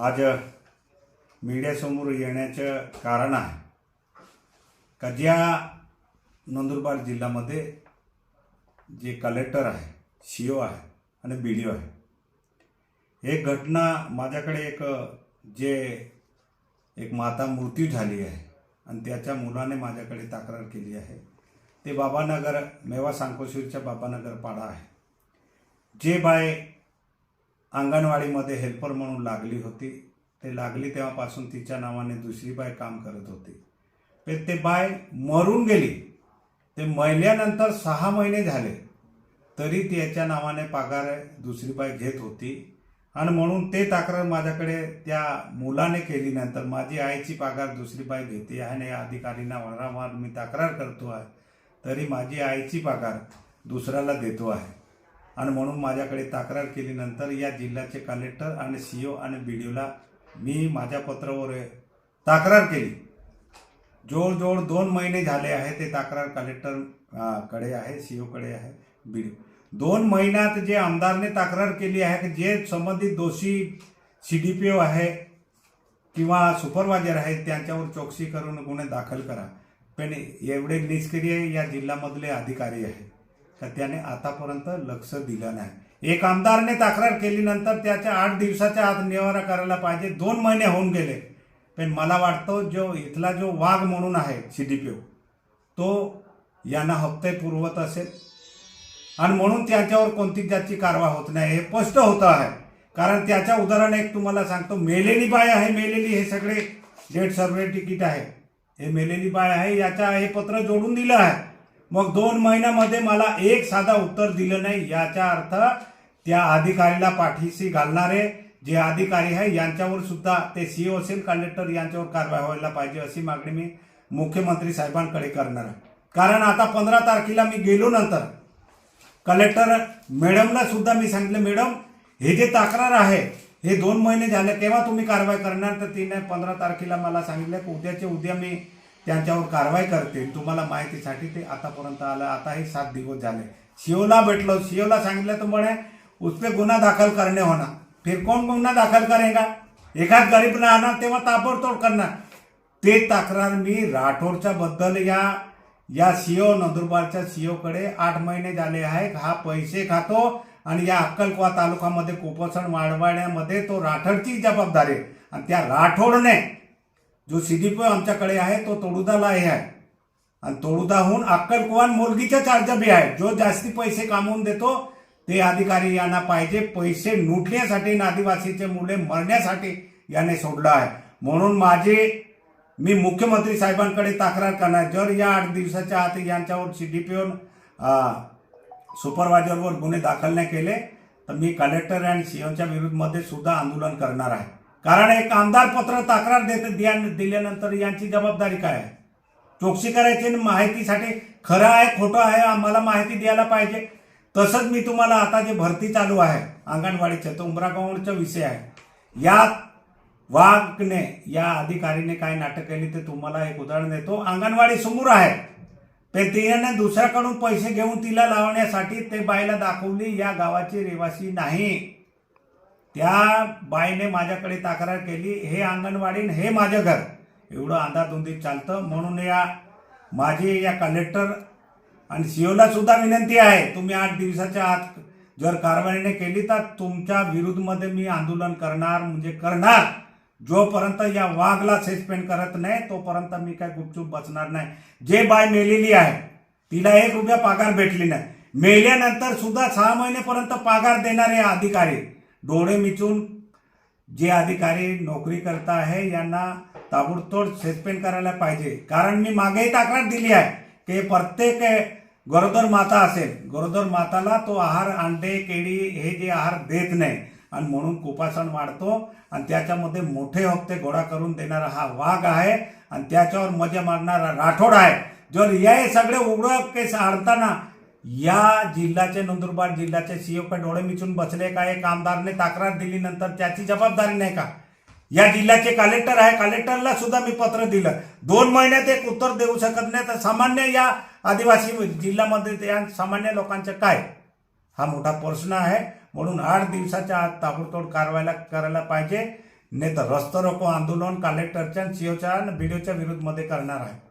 आज मीडियासमोर येण्याचं कारण आहे. का ज्या नंदुरबार जिल्ह्यामध्ये जे कलेक्टर आहे सी ओ आहे आणि बी डी ओ आहे. एक घटना माझ्याकडे एक जे एक माता मृत्यू झाली आहे आणि त्याच्या मुलाने माझ्याकडे तक्रार केली आहे. ते बाबानगर मेवा सांकोशीरच्या बाबानगर पाडा आहे. जे बाय अंगणवाडीमध्ये हेल्पर म्हणून लागली होती. ते लागली तेव्हापासून तिच्या नावाने दुसरी बाय काम करत होती. पण ते बाय मरून गेली. ते महिल्यानंतर सहा महिने झाले. तरी त्याच्या नावाने पगार दुसरी बाय घेत होती. आणि म्हणून ते तक्रार माझ्याकडे त्या मुलाने केली. नंतर माझी आईची पगार दुसरी बाय घेते आणि या अधिकारींना वारंवार मी तक्रार करतो आहे. तरी माझी आईची पगार दुसऱ्याला देतो आहे. आणि म्हणून माझ्याकडे तक्रार केल्यानंतर या जिल्ह्याचे कलेक्टर आणि सी ओ आणि बी डी ओला मी माझ्या पत्रावर तक्रार केली. जवळजवळ दोन महिने झाले आहे ते तक्रार कलेक्टरकडे आहे सी ओकडे आहे बी डी दोन महिन्यात जे आमदारने तक्रार केली आहे की जे संबंधित दोषी सी डी पी ओ आहे किंवा सुपरवायझर आहेत त्यांच्यावर चौकशी करून गुन्हे दाखल करा. पण एवढे निष्क्रिय या जिल्ह्यामधले अधिकारी आहेत. तर त्याने आतापर्यंत लक्ष दिलं नाही. एक आमदारने तक्रार केलीनंतर त्याच्या आठ दिवसाच्या आत निवारा करायला पाहिजे. दोन महिने होऊन गेले. पण मला वाटतं जो इथला जो वाघ म्हणून आहे सी डी पी ओ तो यांना हप्ते पुरवत असेल. आणि म्हणून त्याच्यावर कोणती त्याची कारवाई होत नाही हे स्पष्ट होतं आहे. कारण त्याच्या उदाहरण एक तुम्हाला सांगतो. मेलेली बाय आहे मेलेली हे सगळे डेट सर्वे तिकीट आहे. हे मेलेली बाय आहे याच्या हे पत्र जोडून दिलं आहे. मग दोन महिन्यामध्ये मला एक साधा उत्तर दिलं नाही. याचा अर्थ त्या अधिकारीला पाठीशी घालणारे जे अधिकारी आहे यांच्यावर सुद्धा ते सीओ असेल कलेक्टर यांच्यावर कारवाई व्हायला पाहिजे अशी मागणी मी मुख्यमंत्री साहेबांकडे करणार आहे. कारण आता पंधरा तारखेला मी गेलो नंतर कलेक्टर मॅडमला सुद्धा मी सांगितलं मॅडम हे जे तक्रार आहे हे दोन महिने झाले तेव्हा तुम्ही कारवाई करणार? तर तिने पंधरा तारखेला मला सांगितलं की उद्याचे उद्या मी त्यांच्यावर कारवाई करते तुम्हाला माहितीसाठी ते आतापर्यंत आलं. आता हे सात दिवस झाले. सीओला भेटलो. सीओला सांगितलं तर म्हणे उस गुन्हा दाखल करणे होणार. फिर कोण गुन्हा दाखल करेगा? एखाद गरीब राहणार तेव्हा ताबडतोड करणार. ते तक्रार मी राठोडच्या बद्दल या या सीओ नंदुरबारच्या सीओ कडे आठ महिने झाले आहे हा पैसे खातो आणि या अक्कलकुवा तालुक्यामध्ये कुपोषण वाढवण्यामध्ये तो राठोडची जबाबदारी आणि त्या राठोडने जो सीडीपी आमच्याकडे आहे तो तोडुदालाही आहे. आणि तोडुदाहून अक्कलकुवान मुलगीच्या चार्ज बी आहे. जो जास्ती पैसे कामवून देतो ते अधिकारी यांना पाहिजे. पैसे लुटण्यासाठी आणि आदिवासीचे मुले मरण्यासाठी याने सोडलं आहे. म्हणून माझे मी मुख्यमंत्री साहेबांकडे तक्रार करणार. जर या आठ दिवसाच्या आत यांच्यावर सी डी पी सुपरवायझरवर गुन्हे दाखल नाही केले तर मी कलेक्टर आणि सीओच्या विरुद्धमध्ये सुद्धा आंदोलन करणार आहे. कारण एक आमदार पत्र तक्रार देत दिल्यानंतर यांची जबाबदारी काय आहे? चौकशी करायची माहितीसाठी खरं आहे खोटं आहे आम्हाला माहिती द्यायला पाहिजे. तसंच मी तुम्हाला आता जे भरती चालू आहे अंगणवाडीच्या तो उमरागावचा विषय आहे. या वाघने या अधिकारीने काय नाटक केली ते तुम्हाला एक उदाहरण देतो. अंगणवाडी समोर आहे. ते तिने दुसऱ्याकडून पैसे घेऊन तिला लावण्यासाठी ते बाईला दाखवली या गावाची रहिवासी नाही. त्या बाईने माझ्याकडे तक्रार केली हे अंगणवाडी हे माझं घर. एवढं अंधाधुंदीत चालतं. म्हणून या माझी या कलेक्टर आणि सीओला सुद्धा विनंती आहे तुम्ही आठ दिवसाच्या आत जर कारवाईने केली तर तुमच्या विरुद्धमध्ये मी आंदोलन करणार म्हणजे करणार. जोपर्यंत या वाघला सस्पेंड करत नाही तोपर्यंत मी काय गुपचूप बसणार नाही. जे बाय मेलेली आहे तिला एक रुपया पगार भेटली नाही. मेल्यानंतर सुद्धा सहा महिनेपर्यंत पगार देणारे अधिकारी डोळे मिचून जे अधिकारी नोकरी करता आहे यांना ताबडतोड सस्पेंड करायला पाहिजे. कारण मी मागेही तक्रार दिली आहे की प्रत्येक गरोदर माता असेल गरोदर माताला तो आहार अंडे केळी हे जे आहार देत नाही. आणि म्हणून कुपासन वाढतो आणि त्याच्यामध्ये मोठे हप्ते गोळा करून देणारा हा वाघ आहे आणि त्याच्यावर मजा मारणारा राठोड आहे. जर हे सगळे उघडं केस आणताना या जिल्ह्याचे नंदुरबार जिल्ह्याचे सीओ का डोळे मिचून बसले का? एक आमदारने तक्रार दिली नंतर त्याची जबाबदारी नाही का? या जिल्ह्याचे कलेक्टर आहे कलेक्टरला सुद्धा मी पत्र दिलं. दोन महिन्यात एक उत्तर देऊ शकत नाही. तर सामान्य या आदिवासी जिल्ह्यामध्ये त्या सामान्य लोकांचं काय? हा मोठा प्रश्न आहे. म्हणून आठ दिवसाच्या आत ताबडतोड कारवाईला करायला पाहिजे. नाही तर रस्ता रोको आंदोलन कलेक्टरच्या सीओच्या आणि बीडीओच्या विरुद्धमध्ये करणार आहे.